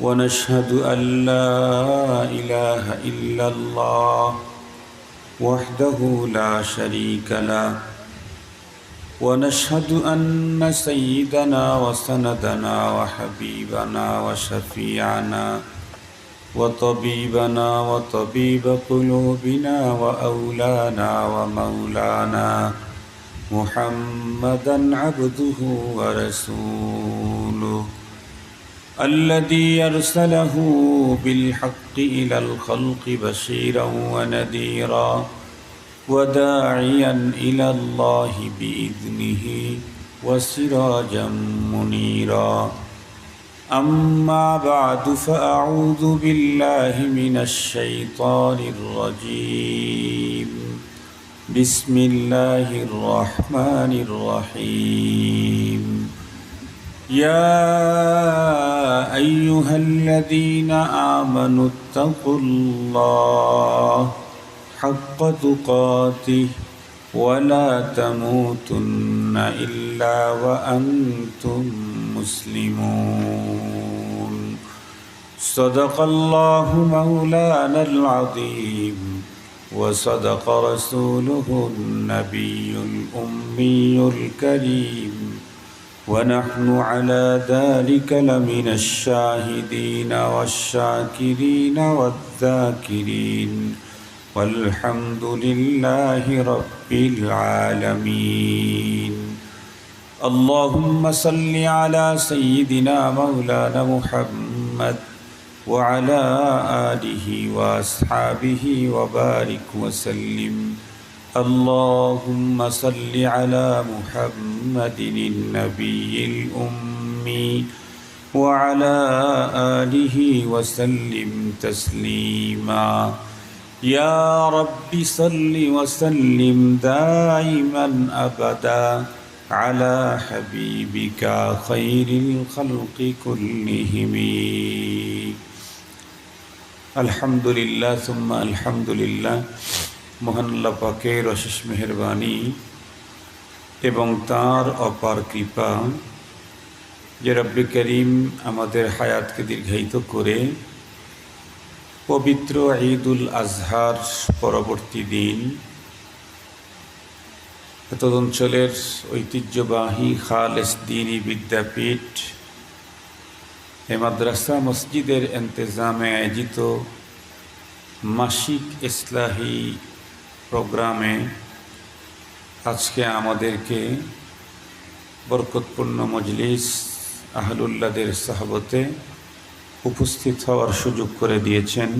ونشهد أن لا إله إلا الله وحده لا شريك له ونشهد أن سيدنا وسندنا وحبيبنا وشفيعنا وطبيبنا وطبيب قلوبنا وأولانا ومولانا محمدا عبده ورسوله الذي أرسله بالحق إلى الخلق بشيرا ونذيرا وداعيا إلى الله بإذنه وسراجا منيرا. أما بعد فأعوذ بالله من الشيطان الرجيم. بسم الله الرحمن الرحيم. يا أيها الذين آمنوا اتقوا الله حق تقاته ولا تموتن إلا وأنتم مسلمون. صدق الله مولانا العظيم وصدق رسوله النبي الأمي الكريم. ونحن على ذلك لمن الشاهدين والشاكرين والذاكرين والحمد لله رب العالمين. اللهم صل على سيدنا مولانا محمد وعلى آله وأصحابه وبارك وسلم. اللهم صل على محمد النبي الأمي وعلى آله وسلم تسليما. يا رب صل وسلم دائما أبدا على حبيبك خير الخلق كلهم. الحمد لله ثم الحمد لله. মহানাল্লা পাকের অশেষ মেহরবানি এবং তার অপার কৃপা যে রব্বি করিম আমাদের হায়াতকে দীর্ঘায়িত করে পবিত্র ঈদুল আজহার পরবর্তী দিন অঞ্চলের ঐতিহ্যবাহী খালেস দিনী বিদ্যাপীঠ এ মাদ্রাসা মসজিদের এন্তেজামে আয়োজিত মাসিক ইসলাহী প্রোগ্রামে আজকে আমাদেরকে বরকতপূর্ণ মজলিস আহলুল্লাদের সাহাবতে উপস্থিত হওয়ার সুযোগ করে দিয়েছেন।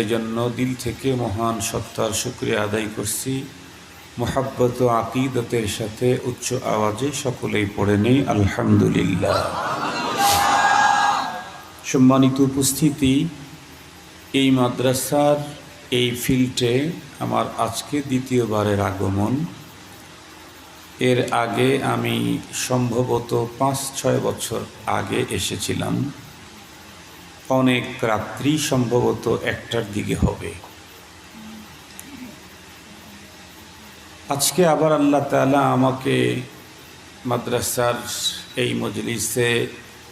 এজন্য দিল থেকে মহান সত্তার শুক্রিয়া আদায় করছি। মোহাব্বত আকিদতের সাথে উচ্চ আওয়াজে সকলেই পড়ে নেই, আলহামদুলিল্লাহ। সম্মানিত উপস্থিতি, এই মাদ্রাসার এই ফিল্ডে আমার আজকে দ্বিতীয়বারের আগমন। এর আগে আমি সম্ভবত পাঁচ, ছয় বছর আগে এসেছিলাম। অনেক রাত্রি সম্ভবত একটার দিকে হবে। আজকে আবার আল্লাহ তালা আমাকে মাদ্রাসার এই মজলিসে,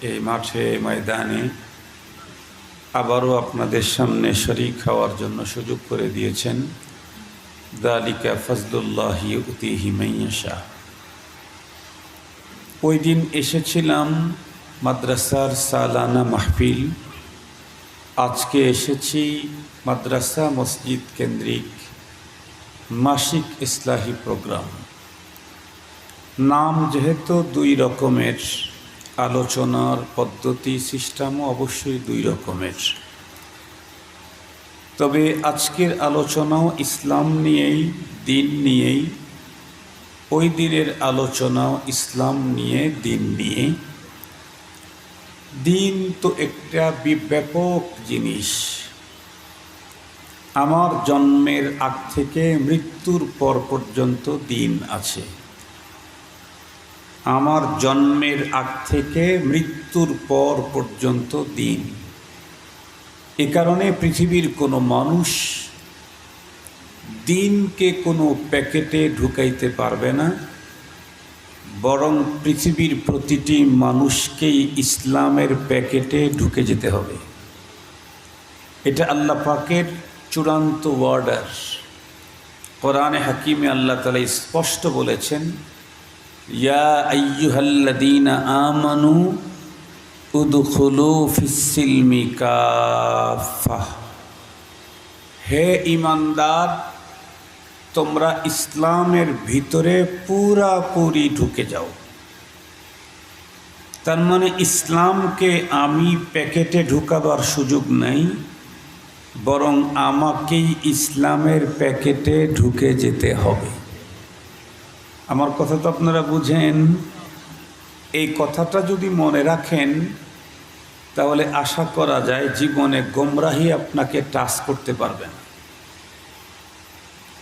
এই মাঠে, ময়দানে আবারও আপনাদের সামনে শরিক হওয়ার জন্য সুযোগ করে দিয়েছেন। দালিকা ফজলুল্লাহি উতিহি মাইয়াশা ওই দিন এসেছিলাম মাদ্রাসার সালানা মাহফিল। আজকে এসেছি মাদ্রাসা মসজিদ কেন্দ্রিক মাসিক ইসলাহী প্রোগ্রাম। নাম যেহেতু দুই রকমের আলোচনার পদ্ধতি, সিস্টেমও অবশ্যই দুই রকমের। তবে আজকের আলোচনাও ইসলাম নিয়েই, দিন নিয়েই, ওই দিনের আলোচনাও ইসলাম নিয়ে, দিন নিয়ে। দিন তো একটা ব্যাপক জিনিস। আমার জন্মের আগ থেকে মৃত্যুর পর পর্যন্ত দিন আছে। আমার জন্মের আগ থেকে মৃত্যুর পর পর্যন্ত দিন। এ কারণে পৃথিবীর কোনো মানুষ দিনকে কোনো প্যাকেটে ঢুকাইতে পারবে না, বরং পৃথিবীর প্রতিটি মানুষকেই ইসলামের প্যাকেটে ঢুকে যেতে হবে। এটা আল্লাহ পাকের চূড়ান্ত ওয়ার্ডার কোরআনে হাকিমে আল্লাহ তালা স্পষ্ট বলেছেন উদখুলু ফিসিলমি কাফা হে ইমানদার তোমরা ইসলামের ভিতরে পুরাপুরি ঢুকে যাও। তার মানে ইসলামকে আমি প্যাকেটে ঢুকাবার সুযোগ নেই, বরং আমাকেই ইসলামের প্যাকেটে ঢুকে যেতে হবে। আমার কথা তো আপনারা বুঝেন। এই কথাটা যদি মনে রাখেন, তাহলে আশা করা যায় জীবনে গোমরাহি আপনাকে টাচ করতে পারবে না।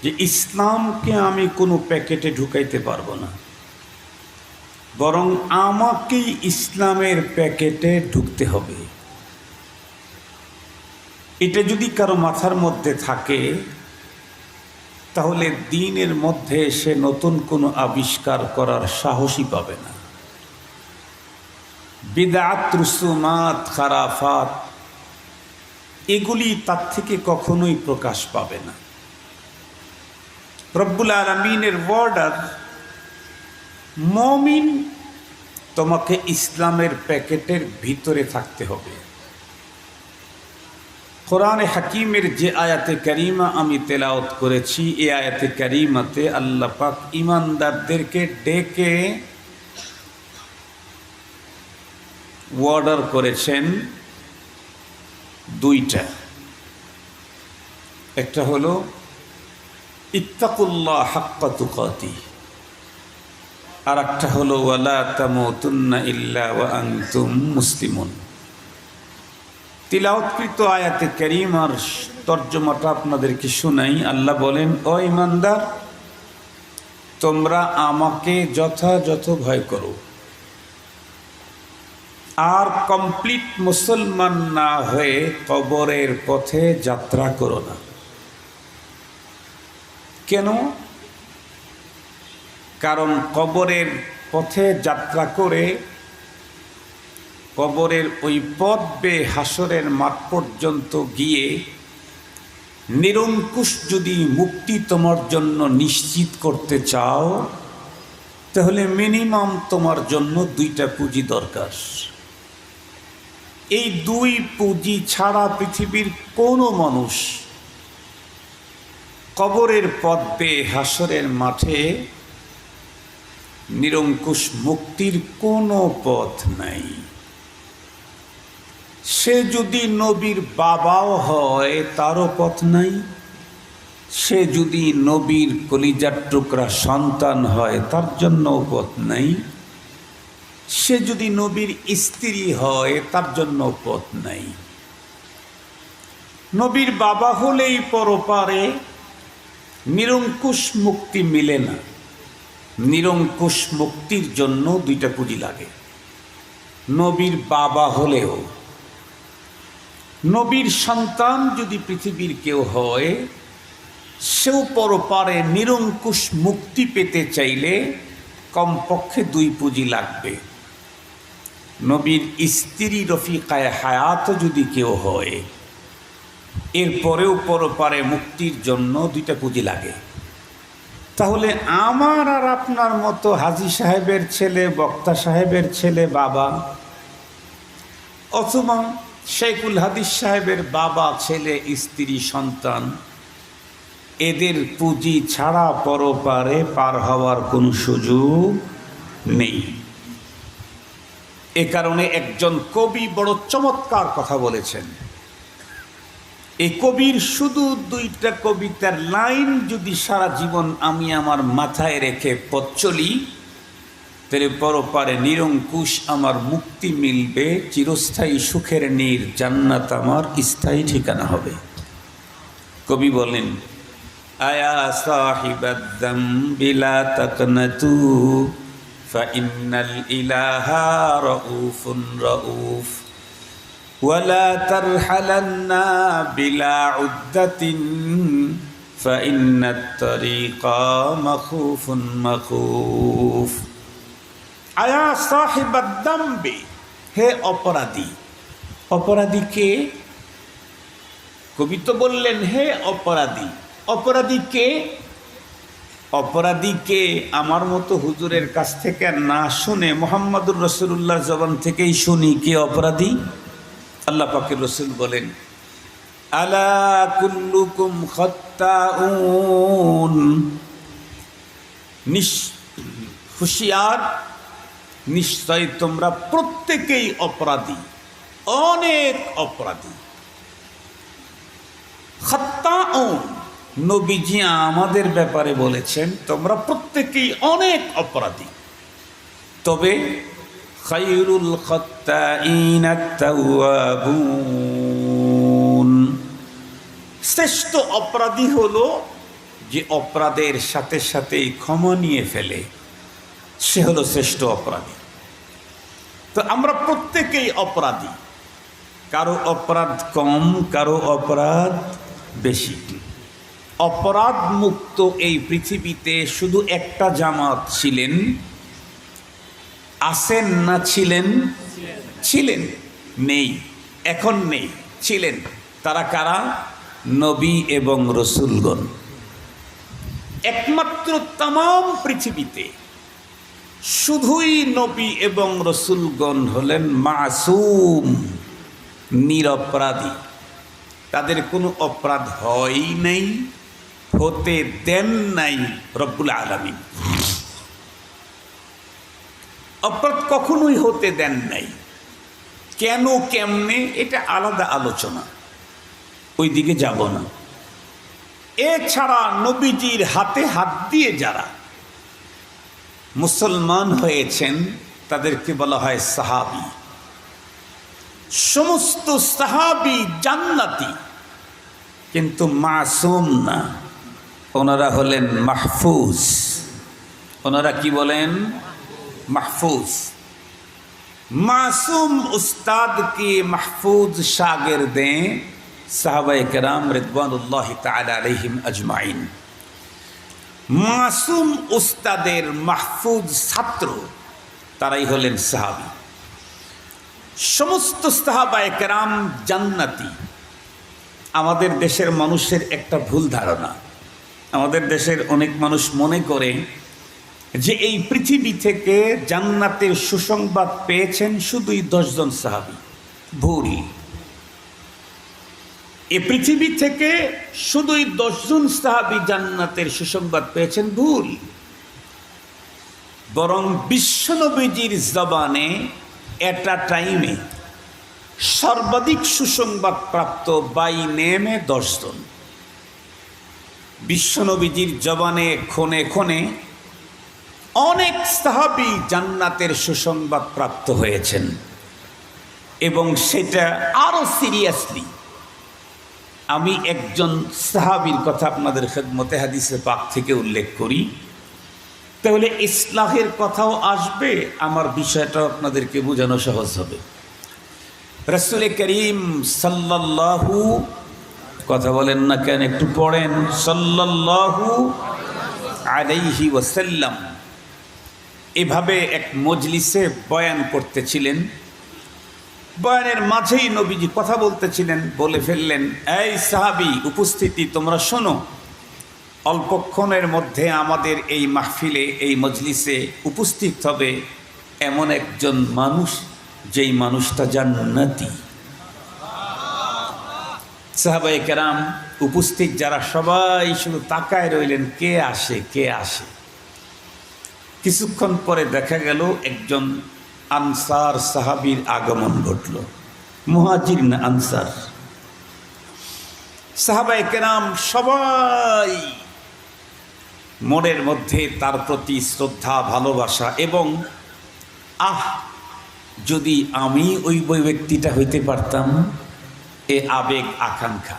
যে ইসলামকে আমি কোনো প্যাকেটে ঢুকাইতে পারব না। বরং আমাকেই ইসলামের প্যাকেটে ঢুকতে হবে। এটা যদি কারও মাথার মধ্যে থাকে তাহলে দিনের মধ্যে সে নতুন কোনো আবিষ্কার করার সাহসই পাবে না। বিদাত, রুসুমাত, খারাফাত, এগুলি তার থেকে কখনোই প্রকাশ পাবে না। রব্বুল আলমিনের বর্ডার মমিন তোমাকে ইসলামের প্যাকেটের ভিতরে থাকতে হবে। কোরআনে হাকিমের যে আয়াতে করিমা আমি তেলাওত করেছি এ আয়াতে করিমাতে আল্লাহ পাক ইমানদারদেরকে ডেকে ওয়ার্ডার করেছেন দুইটা। একটা হলো, ইত্তাকুল্লাহ হাক্কা তুকাতি। আর একটা হলো, ওয়ালা তামুতুন্না ইল্লা ওয়া আনতুম মুসলিমুন। তিলাওৎকৃত আয়াতে করিম আর তর্জমাটা আপনাদেরকে শুনাই। আল্লাহ বলেন, ও ইমানদার তোমরা আমাকে যথাযথ ভয় করো। আর কমপ্লিট মুসলমান না হয়ে কবরের পথে যাত্রা করো না। কেন? কারণ কবরের পথে যাত্রা করে কবরের ওই পথ বেয়ে হাসরের মাঠ পর্যন্ত গিয়ে নিরঙ্কুশ যদি মুক্তি তোমার জন্য নিশ্চিত করতে চাও, তাহলে মিনিমাম তোমার জন্য দুইটা পুঁজি দরকার। এই দুই পুঁজি ছাড়া পৃথিবীর কোনো মানুষ কবরের পথ বেয়ে হাসরের মাঠে নিরঙ্কুশ মুক্তির কোনো পথ নাই। সে যদি নবীর বাবাও হয়, তারও পথ নাই। সে যদি নবীর কলিজার টুকরা সন্তান হয়, তার জন্যও পথ নাই। সে যদি নবীর স্ত্রী হয়, তার জন্য পথ নাই। নবীর বাবা হলেই পরপারে নিরঙ্কুশ মুক্তি মিলে না। নিরঙ্কুশ মুক্তির জন্য দুইটা পুঁজি লাগে। নবীর বাবা হলেও নবীর সন্তান যদি পৃথিবীর কেউ হয়, সেও পরপারে নিরঙ্কুশ মুক্তি পেতে চাইলে কমপক্ষে দুই পুঁজি লাগবে। নবীর স্ত্রী রফিকায় হায়াত যদি কেউ হয়, এরপরেও পরপারে মুক্তির জন্য দুইটা পুঁজি লাগে। তাহলে আমার আর আপনার মতো হাজি সাহেবের ছেলে, বক্তা সাহেবের ছেলে, বাবা, অথবা শেখুল হাদিস সাহেবের বাবা, ছেলে, স্ত্রী, সন্তান, এদের পুঁজি ছাড়া পরপারে পার হওয়ার কোনো সুযোগ নেই। এ কারণে একজন কবি বড় চমৎকার কথা বলেছেন। এই কবির শুধু দুইটা কবিতার লাইন যদি সারা জীবন আমি আমার মাথায় রেখে পথ চলি তাহলে পরপারে নিরঙ্কুশ আমার মুক্তি মিলবে চিরস্থায়ী সুখের নীর জান্নাত আমার স্থায়ী ঠিকানা হবে কবি বলেন আয়া সাহিবাদ্দাম বিলা তাকনাতু فإن الإله رؤوف رؤوف ولا ترحلن بلا عدة فإن الطريق مخوف مخوف আয়া সাহিবাদ্দাম্বে হে অপরাধী। অপরাধী কে? কবি তো বললেন, হে অপরাধী। অপরাধী কে? অপরাধীকে আমার মতো হুজুরের কাছ থেকে না শুনে মোহাম্মদুর রসুল্লাহ জবান থেকেই শুনি কে অপরাধী? আল্লাহ পাকের রসুল বলেন, আলা কুল্লুকুম খত্তাউন। নিশ হুশিয়ার নিশ্চয় তোমরা প্রত্যেকেই অপরাধী, অনেক অপরাধী। খত্তাউন, নবীজি আমাদের ব্যাপারে বলেছেন, তোমরা প্রত্যেকেই অনেক অপরাধী। তবে খাইরুল শ্রেষ্ঠ অপরাধী হলো যে অপরাধের সাথে সাথেই ক্ষমা নিয়ে ফেলে। সে হলো শ্রেষ্ঠ অপরাধী। তো আমরা প্রত্যেকেই অপরাধী। কারও অপরাধ কম, কারও অপরাধ বেশি। অপরাধ মুক্ত এই পৃথিবীতে শুধু একটা জামাত ছিলেন। আসেন না ছিলেন? ছিলেন। নেই, এখন নেই, ছিলেন। তারা কারা? নবী এবং রসুলগণ। একমাত্র তাম পৃথিবীতে শুধুই নবী এবং রসুলগণ হলেন মাসুম, নিরপরাধী। তাদের কোনো অপরাধ হয় নাই, হতে দেন নাই রব্বুল আলমী অপরাধ কখনোই হতে দেন নাই। কেন, কেমনে, এটা আলাদা আলোচনা। ওই দিকে যাব না। এছাড়া নবীজির হাতে হাত দিয়ে যারা মুসলমান হয়েছেন, তাদেরকে বলা হয় সাহাবি। সমস্ত সাহাবি জান্নাতি, কিন্তু মাসুম না। ওনারা হলেন মাহফুজ। ওনারা কি বলেন? মাহফুজ। মাসুম উস্তাদ কি মাহফুজ সাগের দেন সাহাবাই কেরাম রিদবানুল্লাহ আলহিম আজমাইন। মাসুম উস্তাদের মাহফুজ ছাত্র, তারাই হলেন সাহাবি। সমস্ত সাহাবায়ে কেরাম জান্নাতি। আমাদের দেশের মানুষের একটা ভুল ধারণা। আমাদের দেশের অনেক মানুষ মনে করে যে এই পৃথিবী থেকে জান্নাতের সুসংবাদ পেয়েছেন শুধুই দশজন সাহাবি। ভুল। এ পৃথিবী থেকে শুধুই দশজন সাহাবি জান্নাতের সুসংবাদ পেয়েছেন, ভুল। বরং বিশ্বনবীজির জবানে একটা টাইমে সর্বাধিক সুসংবাদ প্রাপ্ত বাই নেমে দশজন। বিশ্বনবীজির জবানে ক্ষণে ক্ষণে অনেক সাহাবি জান্নাতের সুসংবাদ প্রাপ্ত হয়েছেন। এবং সেটা আরও সিরিয়াসলি আমি একজন সাহাবির কথা আপনাদের খেদমতে হাদিসে পাক থেকে উল্লেখ করি। তাহলে ইসলাহের কথাও আসবে, আমার বিষয়টাও আপনাদেরকে বোঝানো সহজ হবে। রসুল করিম সাল্লাহু কথা বলেন না কেন, একটু পড়েন। সাল্লাহু আলাইহি ওয়াসাল্লাম এভাবে এক মজলিসে বয়ান করতেছিলেন। বয়ানের মাঝেই নবীজি কথা বলতেছিলেন, বলে ফেললেন, এই সাহাবি, উপস্থিতি তোমরা শোনো। অল্পক্ষণের মধ্যে আমাদের এই মাহফিলে, এই মজলিসে উপস্থিত হবে এমন একজন মানুষ, যেই মানুষটা জান্নাতি। সাহাবাই কেরাম উপস্থিত, যারা সবাই শুধু তাকায় রইলেন, কে আসে কে আসে? কিছুক্ষণ পরে দেখা গেল একজন আনসার সাহাবির আগমন ঘটল। মুহাজির না আনসার? সাহাবায় কেরাম সবাই মনের মধ্যে তার প্রতি শ্রদ্ধা, ভালোবাসা এবং, আহ, যদি আমি ওই ওই ব্যক্তিটা হইতে পারতাম, এ আবেগ আকাঙ্ক্ষা।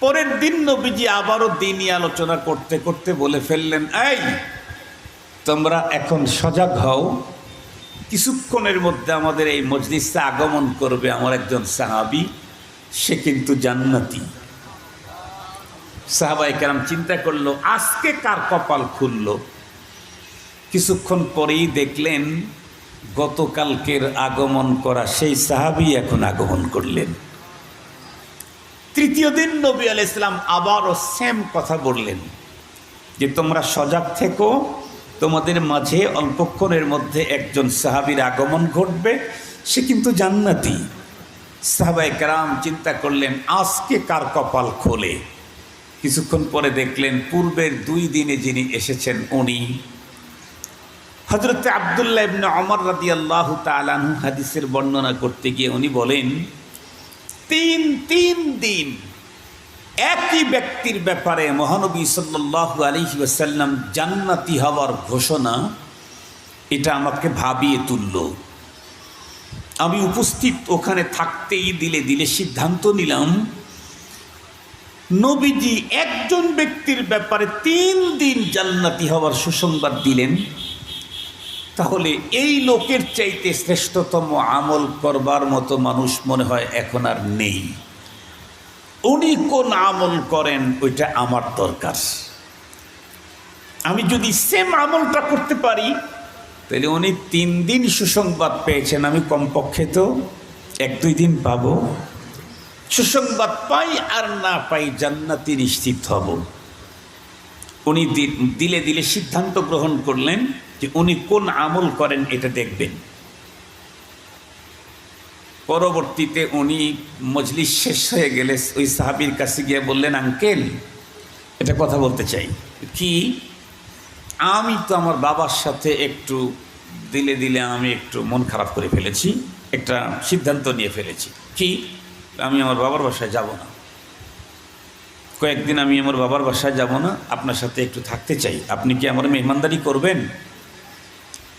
পরের দিন নবীজি আবারও দিনই আলোচনা করতে করতে বলে ফেললেন, এই, তোমরা এখন সজাগ হও কিছুক্ষণের মধ্যে আমাদের এই মজলিসে আগমন করবে আমার একজন সাহাবি, সে কিন্তু জান্নাতি। সাহাবাই কেরাম চিন্তা করল, আজকে কার কপাল খুলল? কিছুক্ষণ পরেই দেখলেন, গতকালকের আগমন করা সেই সাহাবি এখন আগমন করলেন। তৃতীয় দিন নবী আল ইসলাম আবারও সেম কথা বললেন, যে তোমরা সজাগ থেকো তোমাদের মাঝে অল্পক্ষণের মধ্যে একজন সাহাবির আগমন ঘটবে, সে কিন্তু জান্নাতি। সাহাবাই কারাম চিন্তা করলেন, আজকে কার কপাল খোলে? কিছুক্ষণ পরে দেখলেন, পূর্বের দুই দিনে যিনি এসেছেন উনি। হজরত আবদুল্লাহ ইবনে অমর রাদি আল্লাহ তালাহু হাদিসের বর্ণনা করতে গিয়ে উনি বলেন, তিন তিন দিন একই ব্যক্তির ব্যাপারে মহানবী সাল্লাল্লাহু আলাইহি ওয়াসাল্লাম জান্নাতি হওয়ার ঘোষণা, এটা আমাকে ভাবিয়ে তুলল। আমি উপস্থিত ওখানে থাকতেই দিলে দিলে সিদ্ধান্ত নিলাম, নবীজি একজন ব্যক্তির ব্যাপারে তিন দিন জান্নাতি হওয়ার সুসংবাদ দিলেন। তাহলে এই লোকের চাইতে শ্রেষ্ঠতম আমল করবার মতো মানুষ মনে হয় এখন আর নেই। উনি কোন আমল করেন, ওইটা আমার দরকার। আমি যদি সেম আমলটা করতে পারি, তাহলে উনি তিন দিন সুসংবাদ পেয়েছেন, আমি কমপক্ষে তো এক দুই দিন পাব। সুসংবাদ পাই আর না পাই জান্নাতি নিশ্চিত হব। উনি দিলে দিলে সিদ্ধান্ত গ্রহণ করলেন যে উনি কোন আমল করেন, এটা দেখবেন। পরবর্তীতে উনি মজলিস শেষ হয়ে গেলে ওই সাহাবির কাছে গিয়ে বললেন, আঙ্কেল এটা কথা বলতে চাই। কি? আমি তো আমার বাবার সাথে একটু দিলে দিলে আমি একটু মন খারাপ করে ফেলেছি, একটা সিদ্ধান্ত নিয়ে ফেলেছি। কি? আমি আমার বাবার বাসায় যাব না। কয়েকদিন আমি আমার বাবার বাসায় যাব না, আপনার সাথে একটু থাকতে চাই। আপনি কি আমার মেহমানদারি করবেন?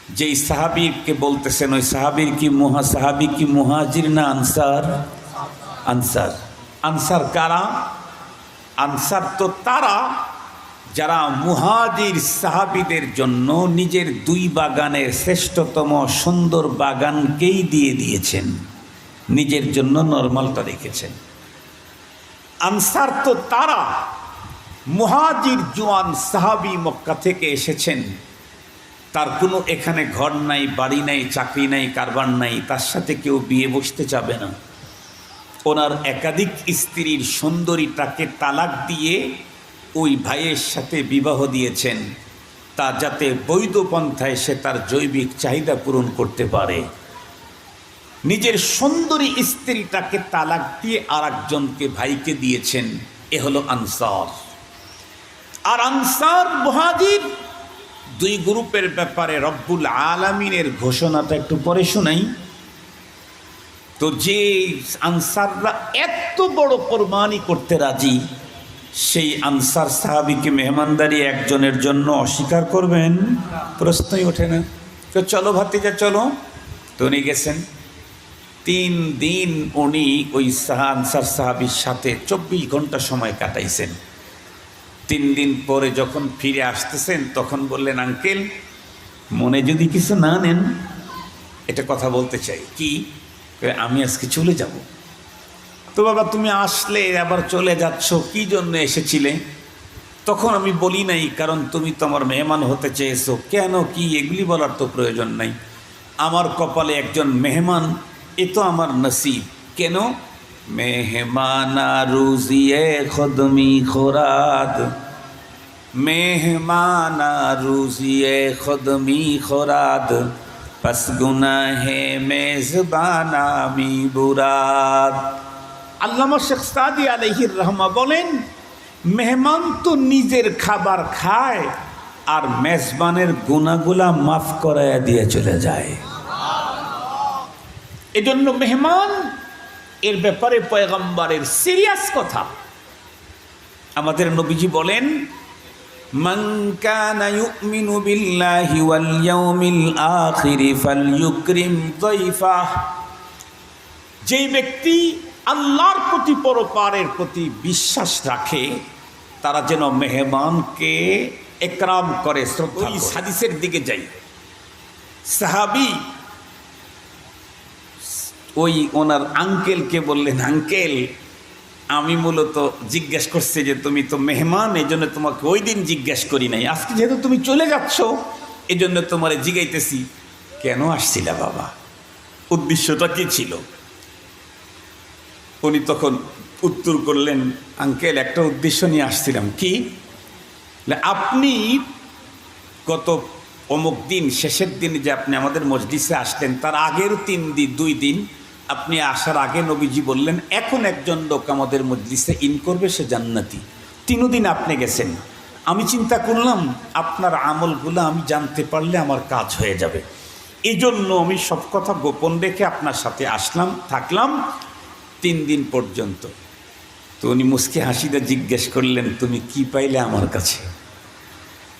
যেই সাহাবিকে বলতেছেন, ওই সাহাবির কি মুহা, সাহাবি কি মুহাজির না আনসার? আনসার। আনসার কারা? আনসার তো তারা, যারা মুহাজির সাহাবিদের জন্য নিজের দুই বাগানের শ্রেষ্ঠতম সুন্দর বাগানকেই দিয়ে দিয়েছেন। নিজের জন্য নর্মালটা রেখেছেন। আনসার তো তারা, মুহাজির জোয়ান সাহাবি মক্কা থেকে এসেছেন। তার কোনো এখানে ঘর নাই, বাড়ি নাই, চাকরি নাই, কারবার নাই, তার সাথে কেউ বিয়ে বসতে চাবে না। ওনার একাধিক স্ত্রীর সুন্দরীটাকে তালাক দিয়ে ওই ভাইয়ের সাথে বিবাহ দিয়েছেন, তা যাতে বৈধ পন্থায় সে তার জৈবিক চাহিদা পূরণ করতে পারে। নিজের সুন্দরী স্ত্রীটাকে তালাক দিয়ে আর একজনকে ভাইকে দিয়েছেন, এ হলো আনসার। আর আনসার মহাজির দুই গ্রুপের ব্যাপারে রব্বুল আলমিনের ঘোষণাটা একটু পরে শোনাই। তো যে আনসাররা এত বড় কোরবানি করতে রাজি, সেই আনসার সাহাবিকে মেহমানদারি একজনের জন্য অস্বীকার করবেন? প্রশ্নই ওঠে না। তো চলো ভাতিজা, চলো। তো উনি গেছেন। তিন দিন উনি ওই সাহা আনসার সাহাবির সাথে চব্বিশ ঘণ্টা সময় কাটাইছেন। তিন দিন পরে যখন ফিরে আসতেছেন, তখন বললেন, আঙ্কেল, মনে যদি কিছু না নেন, এটা কথা বলতে চাই। কি? আমি আজকে চলে যাব। তো বাবা, তুমি আসলে আবার চলে যাচ্ছ? কি জন্য এসেছিলে? তখন আমি বলি নাই, কারণ তুমি তো আমার মেহমান হতে চেয়েছো। কেন, কি, এগুলি বলার তো প্রয়োজন নাই। আমার কপালে একজন মেহমান, এ তো আমার নসিব। কেন? মেহমানা রুজিয়ে খদমি খোরাদ মেহমানা রুজিয়ে খদমি খোরাদ পস গুনাহে মেজবানামি বুরাদ আল্লামা শেখ সাদি আলহির রহমা বলেন, মেহমান তো নিজের খাবার খায় আর মেজবানের গুণাগুলা মাফ করাইয়া দিয়ে চলে যায়। এজন্য মেহমান এর ব্যাপারে পয়গম্বরের সিরিয়াস কথা আমাদের নবীজি বলেন من كان يؤمن بالله واليوم الآخر فليكرم ضيفه যেই ব্যক্তি আল্লাহর প্রতি পরপারের প্রতি বিশ্বাস রাখে তারা যেন মেহমানকে একরাম করে শ্রদ্ধা ওই করে। হাদিসের দিকে যাই সাহাবি ওই ওনার আঙ্কেলকে বললেন, আঙ্কেল, আমি মূলত জিজ্ঞেস করছি যে তুমি তো মেহমান এই জন্য তোমাকে ওই দিন জিজ্ঞেস করি নাই। আজকে যেহেতু তুমি চলে যাচ্ছ এই জন্য তোমারে জিগাইতেছি। কেন আসছিলা বাবা? উদ্দেশ্যটা কি ছিল? উনি তখন উত্তর করলেন, আঙ্কেল, একটা উদ্দেশ্য নিয়ে আসছিলাম। কি? আপনি গত অমুক দিন, শেষের দিন যে আপনি আমাদের মসজিদে আসলেন, তার আগের তিন দিন, দুই দিন আপনি আসার আগে নবীজি বললেন, এখন একজন লোক আমাদের মসজিদে ইন করবে, সে জান্নাতি। তিনও দিন আপনি গেছেন। আমি চিন্তা করলাম, আপনার আমলগুলো আমি জানতে পারলে আমার কাজ হয়ে যাবে। এই জন্য আমি সব কথা গোপন রেখে আপনার সাথে আসলাম, থাকলাম তিন দিন পর্যন্ত। তো উনি মুসকে হাসিতে জিজ্ঞেস করলেন, তুমি কি পাইলে আমার কাছে?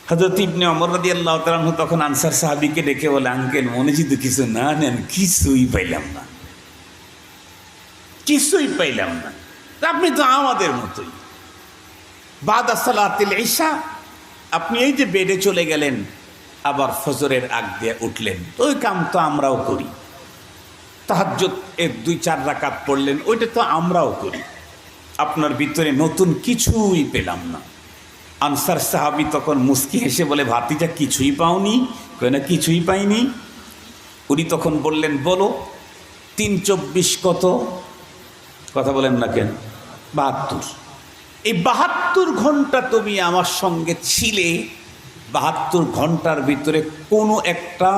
হজরত ইবনে অমর রাদি আল্লাহ তালাহ তখন আনসার সাহাবিকে ডেকে বলে, আঙ্কেল, মনে যদি কিছু না নেন, কিছুই পাইলাম না। কিছুই পাইলাম না। আপনি তো আমাদের মতোই। বাদ সালাতিল ঈশা, আপনি এই যে বেডে চলে গেলেন, আবার ফজরের আগ দিয়ে উঠলেন। ওই কাম তো আমরাও করি। তাহাজ্জুদ এর দুই চার রাকাত পড়লেন, ওইটা তো আমরাও করি। আপনার ভিতরে নতুন কিছুই পেলাম না। আনসার সাহাবি তখন মুস্কি হেসে বলে, ভাতিজা, কিছুই পাওনি? কই না, কিছুই পাইনি। উনি তখন বললেন, বলো, তিন চব্বিশ কত? কথা বলেন না কেন? বাহাত্তর। এই বাহাত্তর ঘণ্টা তুমি আমার সঙ্গে ছিলে, বাহাত্তর ঘণ্টার ভিতরে কোনো একটা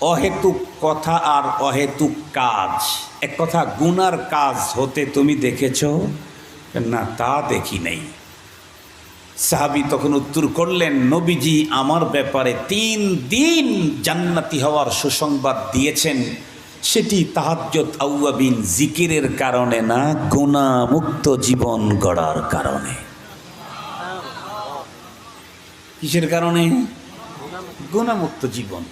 অহেতুক কথা আর অহেতুক কাজ, এক কথা গুনার কাজ হতে তুমি দেখেছ? না, তা দেখি নাই। সাহাবি তখন উত্তর করলেন, নবীজি আমার ব্যাপারে তিন দিন জান্নাতি হওয়ার সুসংবাদ দিয়েছেন। সেটি তাহাজ্জত আউয়াবিন জিকিরের কারণে না গুণামুক্ত জীবন গড়ার কারণে। কিসের কারণে? গুণামুক্ত জীবন।